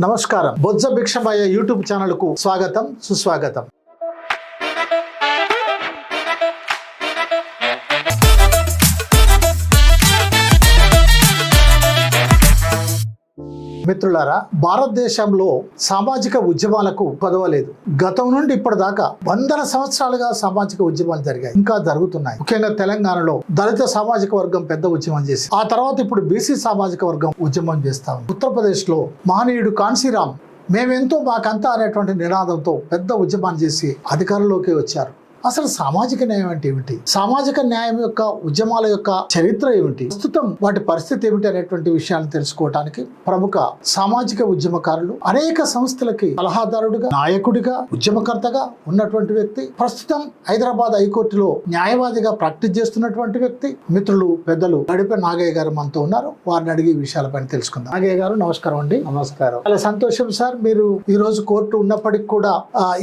నమస్కారం. బొజ్జ భిక్షమయ్య యూట్యూబ్ ఛానల్కు స్వాగతం సుస్వాగతం. మిత్రులారా భారతదేశంలో సామాజిక ఉద్యమాలకు పదవలేదు. గతం నుండి ఇప్పటిదాకా వందల సంవత్సరాలుగా సామాజిక ఉద్యమాలు జరిగాయి. ఇంకా జరుగుతున్నాయి. ముఖ్యంగా తెలంగాణలో దళిత సామాజిక వర్గం పెద్ద ఉద్యమం చేసి ఆ తర్వాత ఇప్పుడు బీసీ సామాజిక వర్గం ఉద్యమం చేస్తాం ఉత్తరప్రదేశ్లో మహనీయుడు కాన్సీరామ్ మేమెంతో మాకంతా అనేటువంటి నినాదంతో పెద్ద ఉద్యమాన్ని చేసి అధికారంలోకి వచ్చారు. అసలు సామాజిక న్యాయం అంటే ఏమిటి? సామాజిక న్యాయం యొక్క ఉద్యమాల యొక్క చరిత్ర ఏమిటి? ప్రస్తుతం వాటి పరిస్థితి ఏమిటి అనేటువంటి విషయాలను తెలుసుకోవడానికి ప్రముఖ సామాజిక ఉద్యమకారులు అనేక సంస్థలకి సలహాదారుడిగా నాయకుడిగా ఉద్యమకర్తగా ఉన్నటువంటి వ్యక్తి ప్రస్తుతం హైదరాబాద్ హైకోర్టులో న్యాయవాదిగా ప్రాక్టీస్ చేస్తున్నటువంటి వ్యక్తి మిత్రులు పెద్దలు గడిపే నాగయ్య గారు మనతో ఉన్నారు. వారిని అడిగి విషయాలపైన తెలుసుకుందాం. నాగయ్య గారు నమస్కారం అండి. నమస్కారం. చాలా సంతోషం సార్ మీరు ఈ రోజు కోర్టు ఉన్నప్పటికీ కూడా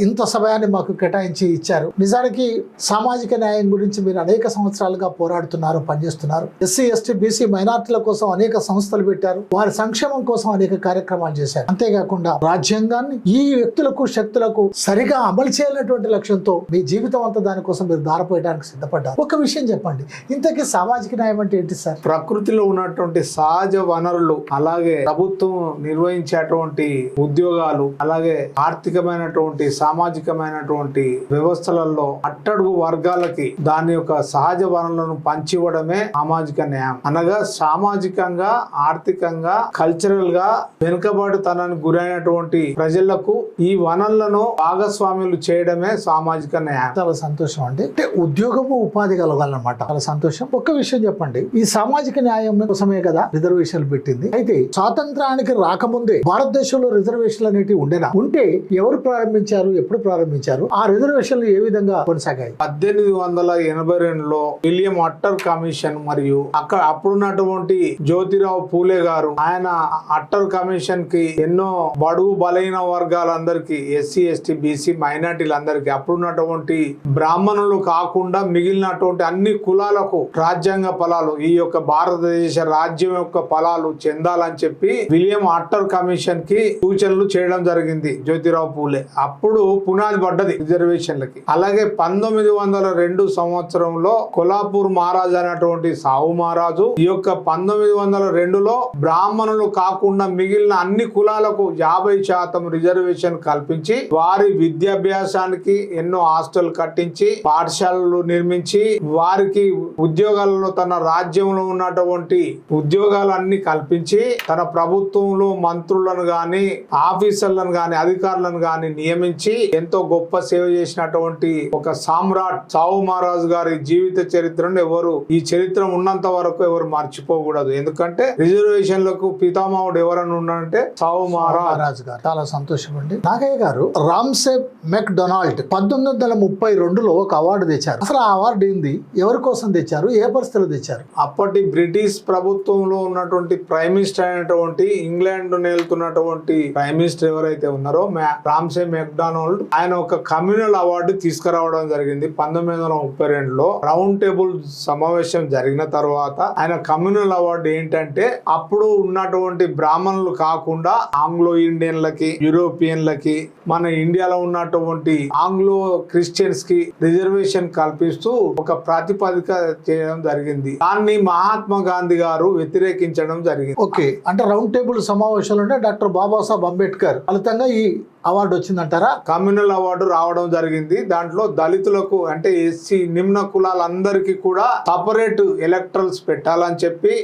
ఇంత సమయాన్ని మాకు కేటాయించి ఇచ్చారు. నిజానికి సామాజిక న్యాయం గురించి మీరు అనేక సంవత్సరాలుగా పోరాడుతున్నారు పనిచేస్తున్నారు. ఎస్సీ ఎస్టీ బీసీ మైనార్టీల కోసం అనేక సంస్థలు పెట్టారు. వారి సంక్షేమం కోసం అనేక కార్యక్రమాలు చేశారు. అంతేకాకుండా రాజ్యాంగాన్ని ఈ వ్యక్తులకు శక్తులకు సరిగా అమలు చేయాలనేటువంటి లక్ష్యంతో మీ జీవితం అంతా దానికోసం మీరు దారపోయడానికి సిద్ధపడ్డారు. ఒక విషయం చెప్పండి. ఇంతకీ సామాజిక న్యాయం అంటే ఏంటి సార్? ప్రకృతిలో ఉన్నటువంటి సహజ వనరులు అలాగే ప్రభుత్వం నిర్వహించేటువంటి ఉద్యోగాలు అలాగే ఆర్థికమైనటువంటి సామాజికమైనటువంటి వ్యవస్థలలో అట్టడుగు వర్గాలకి దాని యొక్క సహజ వనరులను పంచివ్వడమే సామాజిక న్యాయం. అనగా సామాజికంగా ఆర్థికంగా కల్చరల్గా వెనుకబాటుతనానికి గురైనటువంటి ప్రజలకు ఈ వనరులను భాగస్వాములు చేయడమే సామాజిక న్యాయం. చాలా సంతోషం అండి. అంటే ఉద్యోగము ఉపాధి కలగాలన్నమాట. చాలా సంతోషం. ఒక్క విషయం చెప్పండి. ఈ సామాజిక న్యాయం కోసమే కదా రిజర్వేషన్లు పెట్టింది? అయితే స్వాతంత్రానికి రాకముందే భారతదేశంలో రిజర్వేషన్లు అనేటివి ఉండేనా? ఉంటే ఎవరు ప్రారంభించారు? ఎప్పుడు ప్రారంభించారు? ఆ రిజర్వేషన్లు ఏ విధంగా కొనసాగాయి. పద్దెనిమిది వందల ఎనభై రెండులో విలియం అట్టర్ కమిషన్ మరియు అక్కడ అప్పుడున్నటువంటి జ్యోతిరావు పూలే గారు ఆయన అట్టర్ కమిషన్కి ఎన్నో బడుగు బలైన వర్గాలందరికీ ఎస్సీ ఎస్టీ బీసీ మైనార్టీలందరికీ అప్పుడున్నటువంటి బ్రాహ్మణులు కాకుండా మిగిలినటువంటి అన్ని కులాలకు రాజ్యాంగ ఫలాలు ఈ యొక్క భారతదేశ రాజ్యం యొక్క ఫలాలు చెందాలని చెప్పి విలియం అట్టర్ కమిషన్కి సూచనలు చేయడం జరిగింది జ్యోతిరావు పూలే. అప్పుడు పునాది పడ్డది రిజర్వేషన్లకి. అలాగే పంతొమ్మిది వందల రెండు సంవత్సరంలో కొల్లాపూర్ మహారాజు అనేటువంటి సాహు మహారాజు ఈ యొక్క పంతొమ్మిది వందల రెండులో బ్రాహ్మణులు కాకుండా మిగిలిన అన్ని కులాలకు యాభై శాతం రిజర్వేషన్ కల్పించి వారి విద్యాభ్యాసానికి ఎన్నో హాస్టల్ కట్టించి పాఠశాలలు నిర్మించి వారికి ఉద్యోగాలలో తన రాజ్యంలో ఉన్నటువంటి ఉద్యోగాలన్నీ కల్పించి తన ప్రభుత్వంలో మంత్రులను గాని ఆఫీసర్లను గాని అధికారులను గాని నియమించి ఎంతో గొప్ప సేవ చేసినటువంటి ఒక సామ్రాట్ సావు మహారాజు గారి జీవిత చరిత్రను ఎవరు ఈ చరిత్ర ఉన్నంత వరకు ఎవరు మర్చిపోకూడదు. ఎందుకంటే రిజర్వేషన్లకు పితామహుడు ఎవరని ఉన్నాడంటే సావు మహారాజ్. గారు చాలా సంతోషం అండి. నాగయ్య గారు రామ్సెప్ మెక్ డొనాల్డ్ పంతొమ్మిది వందల ముప్పై రెండులో ఒక అవార్డు తెచ్చారు. అసలు ఆ అవార్డు ఏంది? ఎవరి కోసం తెచ్చారు? ఏ పరిస్థితులు తెచ్చారు? అప్పటి బ్రిటిష్ ప్రభుత్వంలో ఉన్నటువంటి ప్రైమ్ మినిస్టర్ అయినటువంటి ఇంగ్లాండ్ నేలుతున్నటువంటి ప్రైమ్ మినిస్టర్ ఎవరైతే ఉన్నారో రామ్సే మెక్డానల్డ్ ఆయన ఒక కమ్యూనల్ అవార్డు తీసుకురావడం జరిగింది. పంతొమ్మిది వందల ముప్పై రెండులో రౌండ్ టేబుల్ సమావేశం జరిగిన తర్వాత ఆయన కమ్యూనల్ అవార్డు ఏంటంటే అప్పుడు ఉన్నటువంటి బ్రాహ్మణులు కాకుండా ఆంగ్లో ఇండియన్లకి యూరోపియన్లకి మన ఇండియాలో ఉన్నటువంటి ఆంగ్లో క్రిస్టియన్స్కి రిజర్వేషన్ కల్పిస్తూ ఒక ప్రాతిపదిక చేయడం జరిగింది. దాన్ని మహాత్మా గాంధీ గారు వ్యతిరేకించడం జరిగింది. ఓకే. అంటే రౌండ్ టేబుల్ సమావేశాలు డాక్టర్ బాబాసాహెబ్ అంబేద్కర్ ఫలితంగా ఈ అవార్డు వచ్చిందంటారా? కమ్యూనల్ అవార్డు రావడం జరిగింది. దాంట్లో దళితులకు అంటే ఎస్సీ నిమ్న కులాలందరికీ కూడా సపరేట్ ఎలక్ట్రల్స్ పెట్టాలని చెప్పి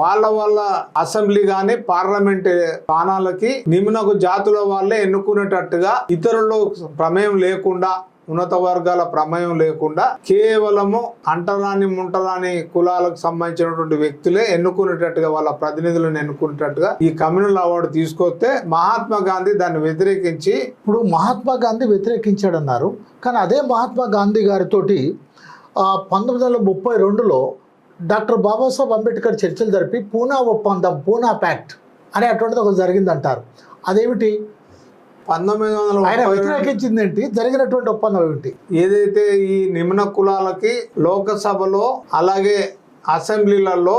వాళ్ళ వాళ్ళ అసెంబ్లీ గాని పార్లమెంట్ స్థానాలకి నిమ్నకు జాతుల వాళ్ళే ఎన్నుకునేటట్టుగా ఇతరులు ప్రమేయం లేకుండా ఉన్నత వర్గాల ప్రమేయం లేకుండా కేవలము అంటరాని ముంటరాని కులాలకు సంబంధించినటువంటి వ్యక్తులే ఎన్నుకునేటట్టుగా వాళ్ళ ప్రతినిధులను ఎన్నుకునేటట్టుగా ఈ కమ్యూనల్ అవార్డు తీసుకొస్తే మహాత్మా గాంధీ దాన్ని వ్యతిరేకించి ఇప్పుడు మహాత్మా గాంధీ వ్యతిరేకించాడన్నారు. కానీ అదే మహాత్మా గాంధీ గారితోటి పంతొమ్మిది వందల ముప్పై రెండులో డాక్టర్ బాబాసాహెబ్ అంబేద్కర్ చర్చలు జరిపి పూనా ఒప్పందం పూనా ప్యాక్ట్ అనేటువంటిది ఒకటి జరిగిందంటారు. అదేమిటి? పంతొమ్మిది వందల ఆయన ముప్పై రెండు వ్యతిరేకించింది ఏంటి జరిగినటువంటి ఒప్పందం ఏమిటి? ఏదైతే ఈ నిమ్న కులాలకి లోకసభలో అలాగే అసెంబ్లీలలో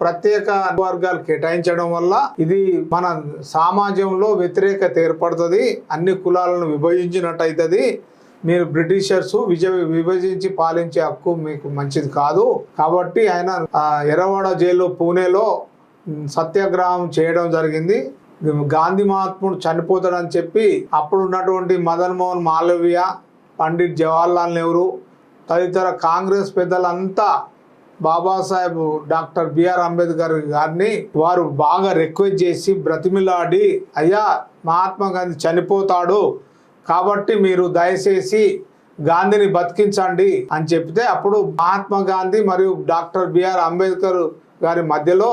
ప్రత్యేక వర్గాలు కేటాయించడం వల్ల ఇది మన సమాజంలో వ్యతిరేకత ఏర్పడుతుంది. అన్ని కులాలను విభజించినట్టు అవుతుంది మీరు బ్రిటిషర్స్ విజ విభజించి పాలించే హక్కు మీకు మంచిది కాదు. కాబట్టి ఆయన ఎర్రవాడ జైలు పూణేలో సత్యాగ్రహం చేయడం జరిగింది. గాంధీ మహాత్ముడు చనిపోతాడని చెప్పి అప్పుడు ఉన్నటువంటి మదన్ మోహన్ మాలవ్య పండిట్ జవహర్లాల్ నెహ్రూ తదితర కాంగ్రెస్ పెద్దలంతా బాబాసాహెబ్ డాక్టర్ బిఆర్ అంబేద్కర్ గారిని వారు బాగా రిక్వెస్ట్ చేసి బ్రతిమిలాడి అయ్యా మహాత్మా గాంధీ చనిపోతాడు కాబట్టి మీరు దయచేసి గాంధీని బతికించండి అని చెప్తే అప్పుడు మహాత్మా గాంధీ మరియు డాక్టర్ బిఆర్ అంబేద్కర్ గారి మధ్యలో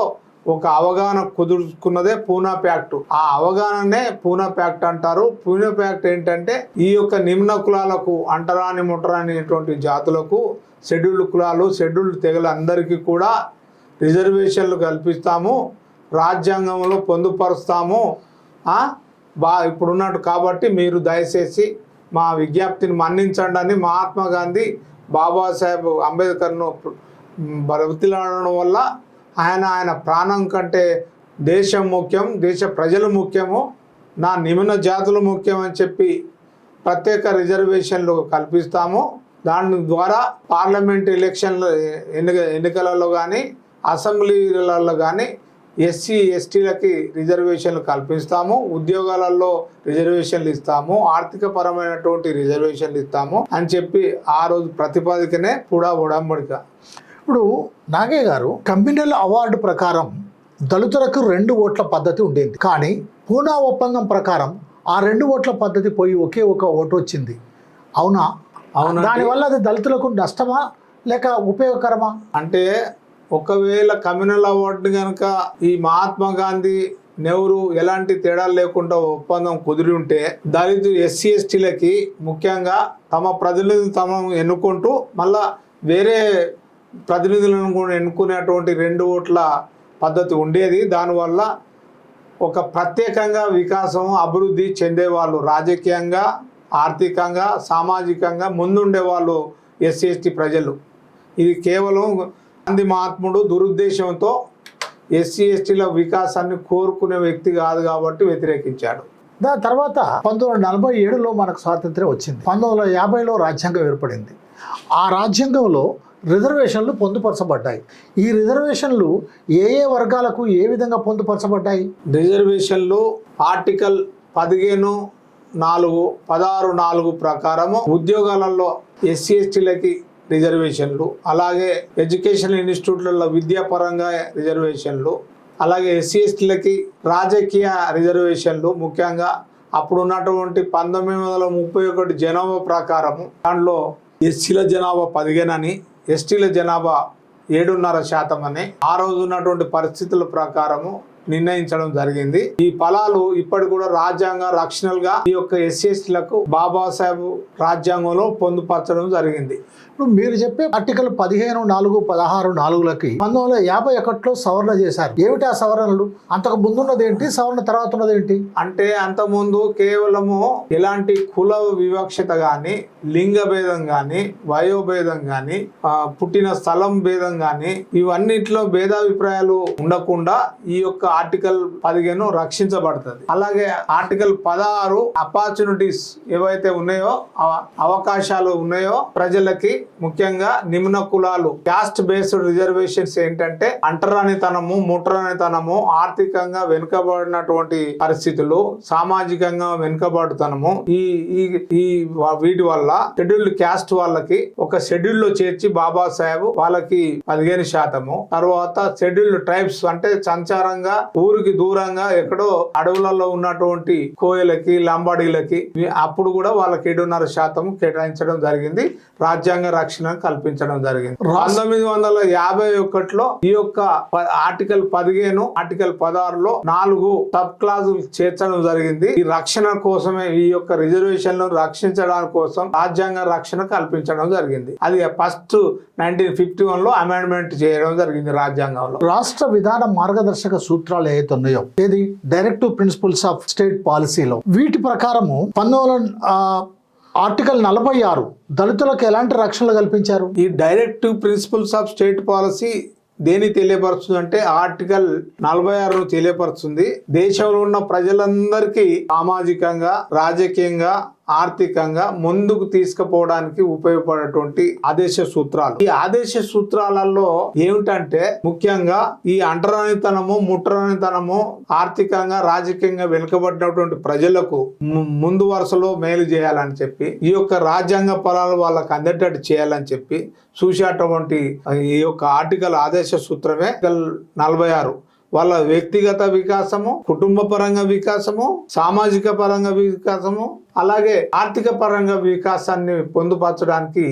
ఒక అవగాహన కుదుర్చుకున్నదే పూనా ప్యాక్ట్. ఆ అవగాహననే పూనా ప్యాక్ట్ అంటారు. పూనా ప్యాక్ట్ ఏంటంటే ఈ యొక్క నిమ్న కులాలకు అంటరాని ముట్టరానిటువంటి జాతులకు షెడ్యూల్డ్ కులాలు షెడ్యూల్డ్ తెగలు అందరికీ కూడా రిజర్వేషన్లు కల్పిస్తాము. రాజ్యాంగంలో పొందుపరుస్తాము. బా ఇప్పుడున్నట్టు కాబట్టి మీరు దయచేసి మా విజ్ఞప్తిని మన్నించండి అని మహాత్మా గాంధీ బాబాసాహెబ్ అంబేద్కర్ను బ్రతిలాడడం వల్ల ఆయన ఆయన ప్రాణం కంటే దేశం ముఖ్యం దేశ ప్రజలు ముఖ్యము నా నిమ్న జాతులు ముఖ్యం అని చెప్పి ప్రత్యేక రిజర్వేషన్లు కల్పిస్తాము. దాని ద్వారా పార్లమెంట్ ఎలక్షన్ల ఎన్నిక ఎన్నికలలో కానీ అసెంబ్లీలలో కానీ ఎస్సీ ఎస్టీలకి రిజర్వేషన్లు కల్పిస్తాము. ఉద్యోగాలలో రిజర్వేషన్లు ఇస్తాము. ఆర్థిక పరమైనటువంటి రిజర్వేషన్లు ఇస్తాము అని చెప్పి ఆ రోజు ప్రతిపాదికనే కూడా ఉడంబడిక ఇప్పుడు నాగయ్య గారు కమ్యూనల్ అవార్డు ప్రకారం దళితులకు రెండు ఓట్ల పద్ధతి ఉండేది. కానీ పూనా ఒప్పందం ప్రకారం ఆ రెండు ఓట్ల పద్ధతి పోయి ఒకే ఒక ఓటు వచ్చింది. అవునా? అవునండి. దానివల్ల అది దళితులకు నష్టమా? లేక ఉపయోగకరమా? అంటే ఒకవేళ కమ్యూనల్ అవార్డు కనుక ఈ మహాత్మా గాంధీ నెహ్రూ ఎలాంటి తేడాలు లేకుండా ఒప్పందం కుదిరి ఉంటే దళితు ఎస్సీ ఎస్టీలకి ముఖ్యంగా తమ ప్రతినిధులు తమ ఎన్నుకుంటూ మళ్ళా వేరే ప్రతినిధులను కూడా ఎన్నుకునేటువంటి రెండు ఓట్ల పద్ధతి ఉండేది. దానివల్ల ఒక ప్రత్యేకంగా వికాసం అభివృద్ధి చెందేవాళ్ళు రాజకీయంగా ఆర్థికంగా సామాజికంగా ముందుండే వాళ్ళు ఎస్సీ ఎస్టీ ప్రజలు. ఇది కేవలం గాంధీ మహాత్ముడు దురుద్దేశంతో ఎస్సీ ఎస్టీల వికాసాన్ని కోరుకునే వ్యక్తి కాదు కాబట్టి వ్యతిరేకించాడు. దాని తర్వాత పంతొమ్మిది వందల నలభై ఏడులో మనకు స్వాతంత్ర్యం వచ్చింది. పంతొమ్మిది వందల యాభైలో రాజ్యాంగం ఏర్పడింది. ఆ రాజ్యాంగంలో రిజర్వేషన్లు పొందుపరచబడ్డాయి. ఈ రిజర్వేషన్లు ఏ ఏ వర్గాలకు ఏ విధంగా పొందుపరచబడ్డాయి? రిజర్వేషన్లు ఆర్టికల్ పదిహేను నాలుగు పదహారు నాలుగు ప్రకారము ఉద్యోగాలలో ఎస్సీ ఎస్టీలకి రిజర్వేషన్లు అలాగే ఎడ్యుకేషన్ ఇన్స్టిట్యూట్లలో విద్యాపరంగా రిజర్వేషన్లు అలాగే ఎస్సీ ఎస్టీలకి రాజకీయ రిజర్వేషన్లు ముఖ్యంగా అప్పుడు ఉన్నటువంటి పంతొమ్మిది వందల ముప్పై ఒకటి జనాభా ప్రకారము దాంట్లో ఎస్సీల జనాభా పదిహేను అని ఎస్టీల జనాభా ఏడున్నర శాతం అని ఆ రోజు ఉన్నటువంటి పరిస్థితుల ప్రకారము నిర్ణయించడం జరిగింది. ఈ ఫలాలు ఇప్పటి కూడా రాజ్యాంగ రక్షణలుగా ఈ యొక్క ఎస్సీఎస్టీలకు బాబాసాహెబ్ రాజ్యాంగంలో పొందుపరచడం జరిగింది. ఇప్పుడు మీరు చెప్పే ఆర్టికల్ పదిహేను నాలుగు పదహారు నాలుగులకి పంతొమ్మిది వందల యాభై ఒకటిలో సవరణ చేశారు. ఏమిటి ఆ సవరణలు? అంతకు ముందున్నది ఏంటి? సవరణ తర్వాత ఉన్నది ఏంటి? అంటే అంతకుముందు కేవలము ఎలాంటి కుల వివక్షత గాని లింగ భేదం గాని వయోభేదం గాని ఆ, పుట్టిన స్థలం భేదం గాని ఇవన్నిట్లో భేదాభిప్రాయాలు ఉండకుండా ఈ యొక్క ఆర్టికల్ పదిహేను రక్షించబడుతుంది. అలాగే ఆర్టికల్ పదహారు అపార్చునిటీస్ ఏవైతే ఉన్నాయో అవ- అవకాశాలు ఉన్నాయో ప్రజలకి ముఖ్యంగా నిమ్న కులాలు. క్యాస్ట్ బేస్డ్ రిజర్వేషన్స్ ఏంటంటే అంటరానితనము ముట్టరానితనము ఆర్థికంగా వెనుకబడినటువంటి పరిస్థితులు సామాజికంగా వెనుకబడుతనము. ఈ ఈ వీటి వల్ల షెడ్యూల్డ్ క్యాస్ట్ వాళ్ళకి ఒక షెడ్యూల్లో చేర్చి బాబాసాహెబ్ వాళ్ళకి పదిహేను శాతము. తర్వాత షెడ్యూల్డ్ ట్రైబ్స్ అంటే సంచారంగా ఊరికి దూరంగా ఎక్కడో అడవులలో ఉన్నటువంటి కోయలకి లంబాడీలకి అప్పుడు కూడా వాళ్ళకి ఏడున్నర శాతం కేటాయించడం జరిగింది. రాజ్యాంగ రక్షణ కల్పించడం జరిగింది. పంతొమ్మిది వందల యాభై ఒకటిలో ఈ యొక్క ఆర్టికల్ పదిహేను ఆర్టికల్ పదహారులో నాలుగు సబ్ క్లాజులు చేర్చడం జరిగింది. ఈ రక్షణ కోసమే ఈ యొక్క రిజర్వేషన్లను రక్షించడానికి కోసం రాజ్యాంగ రక్షణ కల్పించడం జరిగింది. అది ఫస్ట్ నైన్టీన్ ఫిఫ్టీ వన్లో అమెండ్మెంట్ చేయడం జరిగింది రాజ్యాంగంలో. రాష్ట్ర విధాన మార్గదర్శక సూత్రాలు ఏవైతే ఉన్నాయో ఏది డైరెక్టివ్ ప్రిన్సిపల్స్ ఆఫ్ స్టేట్ పాలసీలో వీటి ప్రకారము పంతొమ్మిది ఆర్టికల్ నలభై ఆరు దళితులకు ఎలాంటి రక్షణలు కల్పించారు? ఈ directive principles of state policy దేని తెలియపరుస్తుంది అంటే ఆర్టికల్ నలభై ఆరును తెలియపరుస్తుంది. దేశంలో ఉన్న ప్రజలందరికీ సామాజికంగా రాజకీయంగా ఆర్థికంగా ముందుకు తీసుకుపోవడానికి ఉపయోగపడేటువంటి ఆదేశ సూత్రాలు. ఈ ఆదేశ సూత్రాలలో ఏమిటంటే ముఖ్యంగా ఈ అంటరానితనము ముట్టరానితనము ఆర్థికంగా రాజకీయంగా వెనుకబడినటువంటి ప్రజలకు ము- ముందు వరుసలో మేలు చేయాలని చెప్పి ఈ యొక్క రాజ్యాంగ ఫలాలు వాళ్ళకు అందేటట్టు చేయాలని చెప్పి చూసేటువంటి ఈ యొక్క ఆర్టికల్ ఆదేశ సూత్రమే నలభై ఆరు. వాళ్ళ వ్యక్తిగత వికాసము కుటుంబ పరంగా వికాసము సామాజిక పరంగా వికాసము అలాగే ఆర్థిక పరంగా వికాసాన్ని పొందుపరచడానికి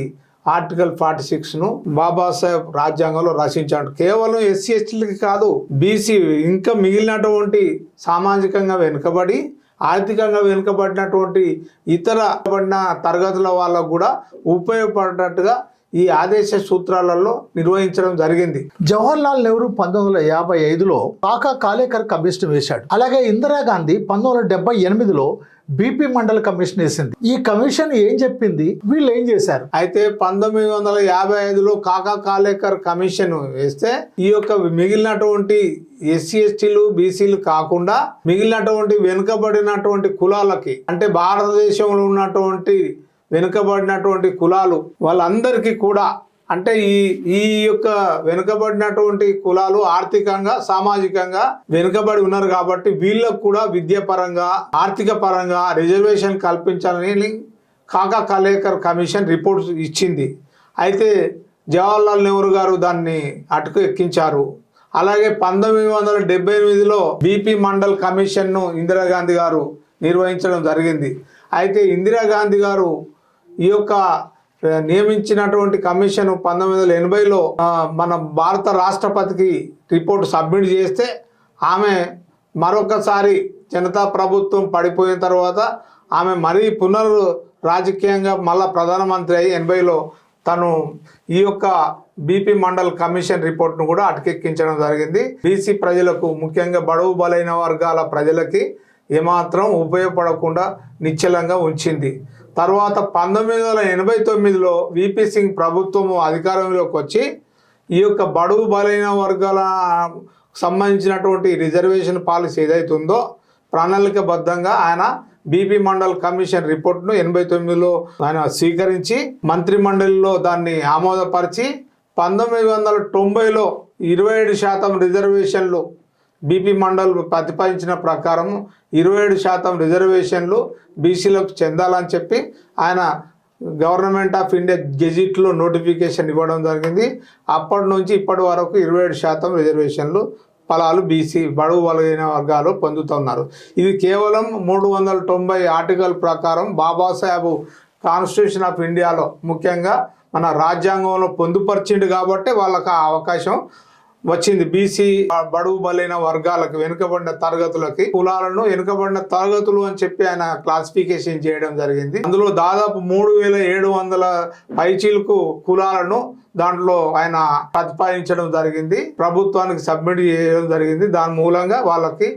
ఆర్టికల్ ఫార్టీ సిక్స్ను బాబాసాహెబ్ రాజ్యాంగంలో రచించాడు. కేవలం ఎస్సీ ఎస్టీలకి కాదు బీసీ ఇంకా మిగిలినటువంటి సామాజికంగా వెనుకబడి ఆర్థికంగా వెనుకబడినటువంటి ఇతర పడిన తరగతుల వాళ్ళకు కూడా ఉపయోగపడేటట్టుగా ఈ ఆదేశ సూత్రాలలో నిర్వహించడం జరిగింది. జవహర్ లాల్ నెహ్రూ పంతొమ్మిది వందల యాభై ఐదులో కాకా కాలేకర్ కమిషన్ వేశాడు. అలాగే ఇందిరాగాంధీ పంతొమ్మిది వందల డెబ్బై ఎనిమిదిలో బీపీ మండల్ కమిషన్ వేసింది. ఈ కమిషన్ ఏం చెప్పింది? వీళ్ళు ఏం చేశారు? అయితే పంతొమ్మిది వందల యాభై ఐదులో కాకా కాలేకర్ కమిషన్ వేస్తే ఈ యొక్క మిగిలినటువంటి ఎస్సీ ఎస్టీలు బీసీలు కాకుండా మిగిలినటువంటి వెనుకబడినటువంటి కులాలకి అంటే భారతదేశంలో ఉన్నటువంటి వెనుకబడినటువంటి కులాలు వాళ్ళందరికీ కూడా అంటే ఈ ఈ యొక్క వెనుకబడినటువంటి కులాలు ఆర్థికంగా సామాజికంగా వెనుకబడి ఉన్నారు కాబట్టి వీళ్ళకు కూడా విద్యాపరంగా ఆర్థిక పరంగా రిజర్వేషన్ కల్పించాలని కాకా కలేకర్ కమిషన్ రిపోర్ట్ ఇచ్చింది. అయితే జవహర్లాల్ నెహ్రూ గారు దాన్ని అటుకు ఎక్కించారు. అలాగే పంతొమ్మిది వందల డెబ్బై ఎనిమిదిలో బీపీ మండల్ కమిషన్ను ఇందిరాగాంధీ గారు నిర్వహించడం జరిగింది. అయితే ఇందిరాగాంధీ గారు ఈ యొక్క నియమించినటువంటి కమిషన్ పంతొమ్మిది వందల ఎనభైలో మన భారత రాష్ట్రపతికి రిపోర్ట్ సబ్మిట్ చేస్తే ఆమె మరొకసారి జనతా ప్రభుత్వం పడిపోయిన తర్వాత ఆమె మరీ పునర్ రాజకీయంగా మళ్ళా ప్రధానమంత్రి అయ్యి ఎనభైలో తను ఈ యొక్క బీపీ మండల్ కమిషన్ రిపోర్ట్ను కూడా అటకెక్కించడం జరిగింది. బీసీ ప్రజలకు ముఖ్యంగా బడుగు బలైన వర్గాల ప్రజలకి ఏమాత్రం ఉపయోగపడకుండా నిశ్చలంగా ఉంచింది. తర్వాత పంతొమ్మిది వందల ఎనభై తొమ్మిదిలో విపి సింగ్ ప్రభుత్వము అధికారంలోకి వచ్చి ఈ యొక్క బడుగు బలైన వర్గాల సంబంధించినటువంటి రిజర్వేషన్ పాలసీ ఏదైతే ఉందో ప్రణాళికబద్ధంగా ఆయన బీపీ మండల్ కమిషన్ రిపోర్ట్ను ఎనభై తొమ్మిదిలో ఆయన స్వీకరించి మంత్రి మండలిలో దాన్ని ఆమోదపరిచి పంతొమ్మిది వందల తొంభైలో ఇరవై ఏడు శాతం రిజర్వేషన్లు బీపీ మండల్ ప్రతిపాదించిన ప్రకారం ఇరవై ఏడు శాతం రిజర్వేషన్లు బీసీలకు చెందాలని చెప్పి ఆయన గవర్నమెంట్ ఆఫ్ ఇండియా గెజిట్లో నోటిఫికేషన్ ఇవ్వడం జరిగింది. అప్పటి నుంచి ఇప్పటి వరకు ఇరవై ఏడు శాతం రిజర్వేషన్లు ఫలాలు బీసీ బడుగు బలైన వర్గాలు పొందుతున్నారు. ఇది కేవలం మూడు వందల తొంభై ఆర్టికల్ ప్రకారం బాబాసాహెబ్ కాన్స్టిట్యూషన్ ఆఫ్ ఇండియాలో ముఖ్యంగా మన రాజ్యాంగంలో పొందుపరిచిండు కాబట్టి వాళ్ళకి ఆ అవకాశం వచ్చింది. బీసీ బడుగు బలైన వర్గాలకు వెనుకబడిన తరగతులకి కులాలను వెనుకబడిన తరగతులు అని చెప్పి ఆయన క్లాసిఫికేషన్ చేయడం జరిగింది. అందులో దాదాపు మూడు వేల ఏడు వందల పైచీలకు కులాలను దాంట్లో ఆయన ప్రతిపాదించడం జరిగింది. ప్రభుత్వానికి సబ్మిట్ చేయడం జరిగింది. దాని మూలంగా వాళ్ళకి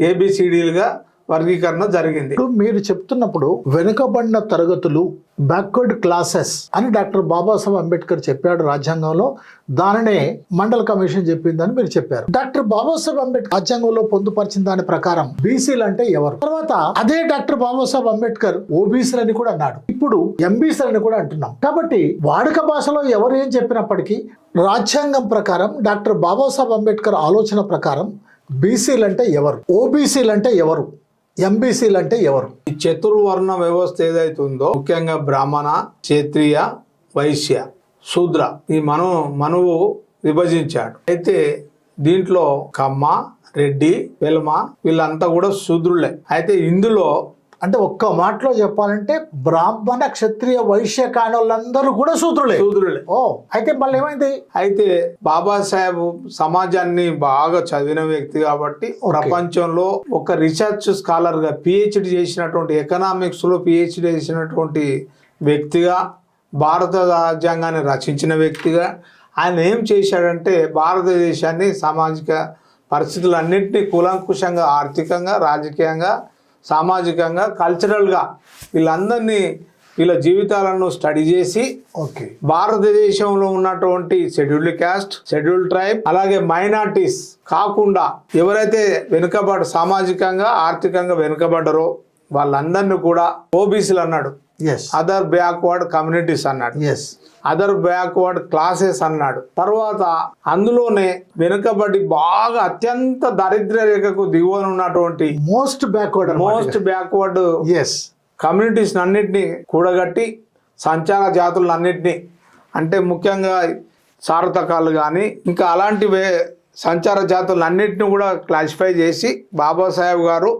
ఏబిసిడీలుగా వర్గీకరణ జరిగింది. ఇప్పుడు మీరు చెప్తున్నప్పుడు వెనుకబడిన తరగతులు బ్యాక్వర్డ్ క్లాసెస్ అని డాక్టర్ బాబాసాహెబ్ అంబేద్కర్ చెప్పాడు రాజ్యాంగంలో. దానినే మండల కమిషన్ చెప్పిందని మీరు చెప్పారు. డాక్టర్ బాబాసాహెబ్ అంబేద్కర్ రాజ్యాంగంలో పొందుపరిచిన దాని ప్రకారం బీసీలు అంటే ఎవరు? తర్వాత అదే డాక్టర్ బాబాసాహెబ్ అంబేద్కర్ ఓబీసీలు అని కూడా అన్నాడు. ఇప్పుడు ఎంబీసీలు అని కూడా అంటున్నాం. కాబట్టి వాడుక భాషలో ఎవరు ఏం చెప్పినప్పటికీ రాజ్యాంగం ప్రకారం డాక్టర్ బాబాసాహెబ్ అంబేద్కర్ ఆలోచన ప్రకారం బీసీలు అంటే ఎవరు? ఓబీసీలు అంటే ఎవరు? ఎంబీసీలు అంటే ఎవరు? ఈ చతుర్వర్ణ వ్యవస్థ ఏదైతే ఉందో ముఖ్యంగా బ్రాహ్మణ క్షత్రియ వైశ్య శూద్ర ఈ మను మనువు విభజించాడు. అయితే దీంట్లో కమ్మ రెడ్డి వెల్మ వీళ్ళంతా కూడా శూద్రులే. అయితే ఇందులో అంటే ఒక్క మాటలో చెప్పాలంటే బ్రాహ్మణ క్షత్రియ వైశ్య కాణోళ్ళందరూ కూడా శూద్రులే. శూద్రులే. ఓ అయితే మళ్ళీ ఏమైంది? అయితే బాబాసాహెబ్ సమాజాన్ని బాగా చదివిన వ్యక్తి కాబట్టి ప్రపంచంలో ఒక రీసెర్చ్ స్కాలర్గా పిహెచ్డి చేసినటువంటి ఎకనామిక్స్లో పిహెచ్డి చేసినటువంటి వ్యక్తిగా భారత రాజ్యాంగాన్ని రచించిన వ్యక్తిగా ఆయన ఏం చేశాడంటే భారతదేశాన్ని సామాజిక పరిస్థితులన్నింటినీ కూలంకుషంగా ఆర్థికంగా రాజకీయంగా సామాజికంగా కల్చరల్గా వీళ్ళందరినీ వీళ్ళ జీవితాలను స్టడీ చేసి ఓకే. భారతదేశంలో ఉన్నటువంటి షెడ్యూల్డ్ క్యాస్ట్ షెడ్యూల్డ్ ట్రైబ్ అలాగే మైనార్టీస్ కాకుండా ఎవరైతే వెనుకబడ సామాజికంగా ఆర్థికంగా వెనుకబడ్డారో వాళ్ళందరినీ కూడా ఓబీసీలు అన్నాడు. అదర్ బ్యాక్వర్డ్ కమ్యూనిటీస్ అన్నాడు. ఎస్ అదర్ బ్యాక్వర్డ్ క్లాసెస్ అన్నాడు. తర్వాత అందులోనే వెనుకబడి బాగా అత్యంత దారిద్ర్య రేఖకు దిగువన ఉన్నటువంటి మోస్ట్ బ్యాక్వర్డ్ మోస్ట్ బ్యాక్వర్డ్ ఎస్ కమ్యూనిటీస్ అన్నిటినీ కూడగట్టి సంచార జాతులన్నిటినీ అంటే ముఖ్యంగా సారతకాలు కానీ ఇంకా అలాంటి సంచార జాతులన్నింటినీ కూడా క్లాసిఫై చేసి బాబాసాహెబ్ గారు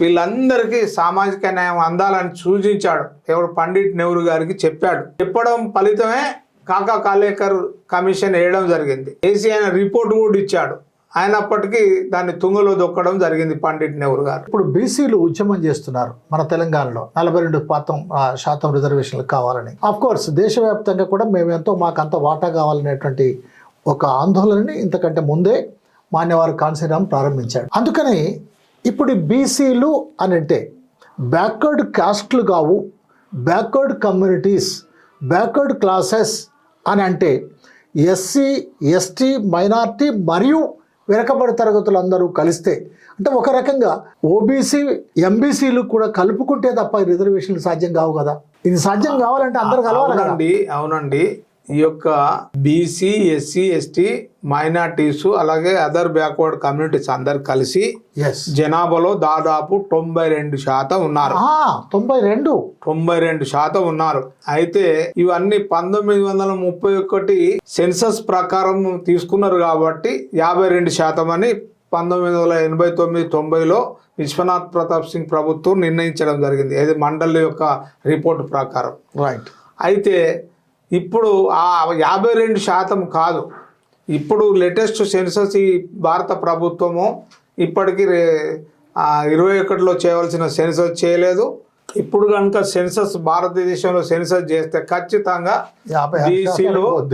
వీళ్ళందరికీ సామాజిక న్యాయం అందాలని సూచించాడు. ఎవరు? పండిట్ నెహ్రూ గారికి చెప్పాడు. చెప్పడం ఫలితమే కాకా కాలేకర్ కమిషన్ వేయడం జరిగింది. వేసి ఆయన రిపోర్ట్ కూడా ఇచ్చాడు. అయినప్పటికీ దాన్ని తుంగలో దొక్కడం జరిగింది పండిట్ నెహ్రూ గారు. ఇప్పుడు బీసీలు ఉద్యమం చేస్తున్నారు మన తెలంగాణలో. నలభై రెండు శాతం శాతం రిజర్వేషన్లు కావాలని. ఆఫ్ కోర్స్ దేశవ్యాప్తంగా కూడా మేమెంతో మాకంత మాకు అంత వాటా కావాలనేటువంటి ఒక ఆందోళనని ఇంతకంటే ముందే మాన్యవారు కాన్సీరామ్ ప్రారంభించాడు. అందుకని ఇప్పుడు బీసీలు అని అంటే బ్యాక్వర్డ్ కాస్ట్లు కావు బ్యాక్వర్డ్ కమ్యూనిటీస్ బ్యాక్వర్డ్ క్లాసెస్ అని అంటే ఎస్సీ ఎస్టీ మైనార్టీ మరియు వెనకబడి తరగతులు అందరూ కలిస్తే అంటే ఒక రకంగా ఓబీసీ ఎంబీసీలు కూడా కలుపుకుంటే తప్ప రిజర్వేషన్లు సాధ్యం కావు కదా. ఇది సాధ్యం కావాలంటే అందరు కలవాలి అవునండి అవునండి. ఈ యొక్క బీసీ ఎస్సీ ఎస్టీ మైనార్టీస్ అలాగే అదర్ బ్యాక్వర్డ్ కమ్యూనిటీస్ అందరు కలిసి జనాభాలో దాదాపు తొంభై రెండు శాతం ఉన్నారు. తొంభై రెండు. తొంభై రెండు శాతం ఉన్నారు. అయితే ఇవన్నీ పంతొమ్మిది వందల ముప్పై ఒకటి సెన్సస్ ప్రకారం తీసుకున్నారు కాబట్టి యాభై రెండు శాతం అని పంతొమ్మిది వందల ఎనభై తొమ్మిది తొంభైలో విశ్వనాథ్ ప్రతాప్ సింగ్ ప్రభుత్వం నిర్ణయించడం జరిగింది. ఇది మండలి యొక్క రిపోర్ట్ ప్రకారం. రైట్ అయితే ఇప్పుడు ఆ యాభై రెండు శాతం కాదు. ఇప్పుడు లేటెస్ట్ సెన్సస్ ఈ భారత ప్రభుత్వము ఇప్పటికీ రే- ఇరవై ఒకటిలో చేయవలసిన సెన్సస్ చేయలేదు. ఇప్పుడు కనుక సెన్సస్ భారతదేశంలో సెన్సస్ చేస్తే ఖచ్చితంగా బీసీలు.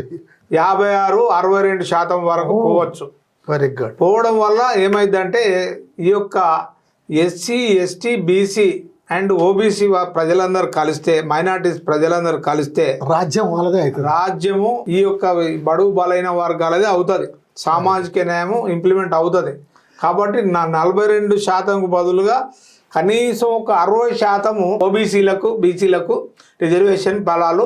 యాభై ఆరు అరవై రెండు శాతం వరకు పోవచ్చు. Very good. పోవడం వల్ల ఏమైందంటే ఈ యొక్క SC ST BC and OBC ప్రజలందరూ కలిస్తే మైనార్టీస్ ప్రజలందరూ కలిస్తే రాజ్యం వాళ్ళదే అవుతుంది. రాజ్యము ఈ యొక్క బడుగు బలైన వర్గాలది అవుతుంది. సామాజిక న్యాయము ఇంప్లిమెంట్ అవుతుంది. కాబట్టి నా నలభై రెండు శాతంకు బదులుగా కనీసం ఒక అరవై శాతము ఓబీసీలకు బీసీలకు రిజర్వేషన్ ఫలాలు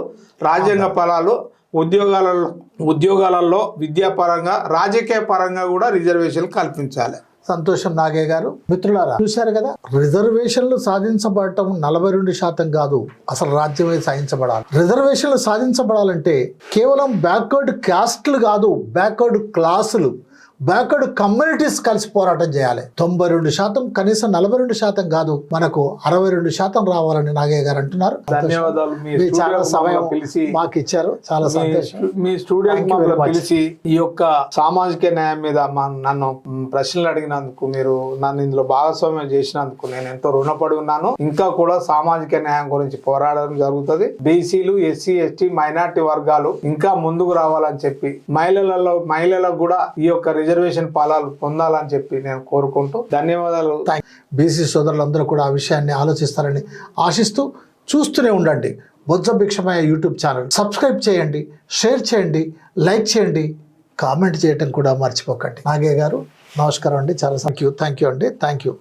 రాజ్యాంగ ఫలాలు ఉద్యోగాలలో ఉద్యోగాలలో విద్యాపరంగా రాజకీయ పరంగా కూడా రిజర్వేషన్ కల్పించాలి. సంతోషం నాగే గారు. మిత్రులారా చూశారు కదా? రిజర్వేషన్లు సాధించబడటం నలభై రెండు శాతం కాదు. అసలు రాజ్యమే సాధించబడాలి? రిజర్వేషన్లు సాధించబడాలంటే కేవలం బ్యాక్వర్డ్ క్యాస్ట్లు కాదు బ్యాక్వర్డ్ క్లాసులు. బ్యాక్వర్డ్ కమ్యూనిటీస్ కలిసి పోరాటం చేయాలి. తొంభై రెండు శాతం కనీసం నలభై రెండు శాతం కాదు మనకు అరవై రెండు శాతం రావాలని నాగయ్య గారు అంటున్నారు. ధన్యవాదాలు. చాలా సమయం పిలిచి మాకు ఇచ్చారు. చాలా సంతోషం. మీ much. పిలిచి ఈ యొక్క సామాజిక న్యాయం మీద నన్ను ప్రశ్నలు అడిగినందుకు మీరు నన్ను ఇందులో భాగస్వామ్యం చేసినందుకు నేను ఎంతో రుణపడి ఉన్నాను. ఇంకా కూడా సామాజిక న్యాయం గురించి పోరాడడం జరుగుతుంది. బీసీలు ఎస్సీ ఎస్టీ మైనార్టీ వర్గాలు ఇంకా ముందుకు రావాలని చెప్పి మహిళలలో మహిళలకు కూడా ఈ యొక్క రిజర్వేషన్ పాలాలు పొందాలని చెప్పి నేను కోరుకుంటూ ధన్యవాదాలు. బీసీ సోదరులందరూ కూడా ఆ విషయాన్ని ఆలోచిస్తారని ఆశిస్తూ చూస్తూనే ఉండండి. Bojja Bhikshamaiah YouTube channel. Subscribe చేయండి షేర్ చేయండి లైక్ చేయండి కామెంట్ చేయటం కూడా మర్చిపోకండి. నాగే గారు నమస్కారం అండి. చాలా థ్యాంక్ యూ థ్యాంక్ యూ అండి. Thank you.